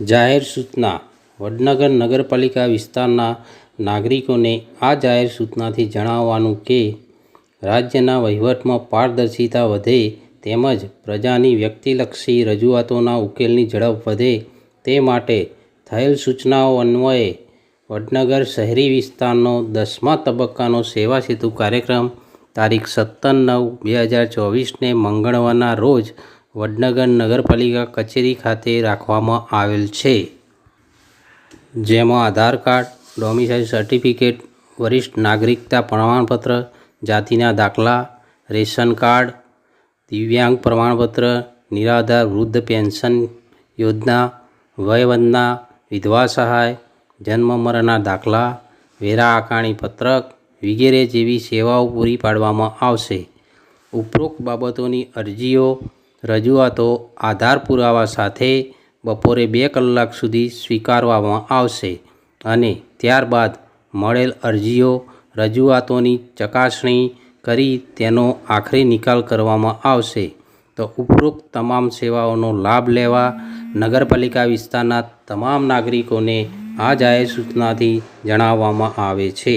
જાહેર સૂચના. વડનગર નગરપાલિકા વિસ્તારના નાગરિકોને આ જાહેર સૂચનાથી જણાવવાનું કે, રાજ્યના વહીવટમાં પારદર્શિતા વધે તેમજ પ્રજાની વ્યક્તિલક્ષી રજૂઆતોના ઉકેલની ઝડપ વધે તે માટે થયેલ સૂચનાઓ અન્વયે વડનગર શહેરી વિસ્તારનો દસમા તબક્કાનો સેવા સેતુ કાર્યક્રમ તારીખ સત્તર નવ બે હજાર ચોવીસને મંગળવારના રોજ વડનગર નગરપાલિકા કચેરી ખાતે રાખવામાં આવેલ છે. જેમાં આધાર કાર્ડ, ડોમિસાઇલ સર્ટિફિકેટ, વરિષ્ઠ નાગરિકતા પ્રમાણપત્ર, જાતિના દાખલા, રેશન કાર્ડ, દિવ્યાંગ પ્રમાણપત્ર, નિરાધાર વૃદ્ધ પેન્શન યોજના વયવંદના વિધવા સહાય, જન્મ મરણના દાખલા, વેરા આકારણી પત્રક વગેરે જેવી સેવાઓ પૂરી પાડવામાં આવશે. ઉપરોક્ત બાબતોની અરજીઓ રજૂઆતો આધાર પુરાવા સાથે બપોરે બે કલાક સુધી સ્વીકારવામાં આવશે અને ત્યારબાદ મળેલ અરજીઓ, રજૂઆતોની ચકાસણી કરી તેનો આખરી નિકાલ કરવામાં આવશે. તો ઉપરોક્ત તમામ સેવાઓનો લાભ લેવા નગરપાલિકા વિસ્તારના તમામ નાગરિકોને આ જાહેર સૂચનાથી જણાવવામાં આવે છે.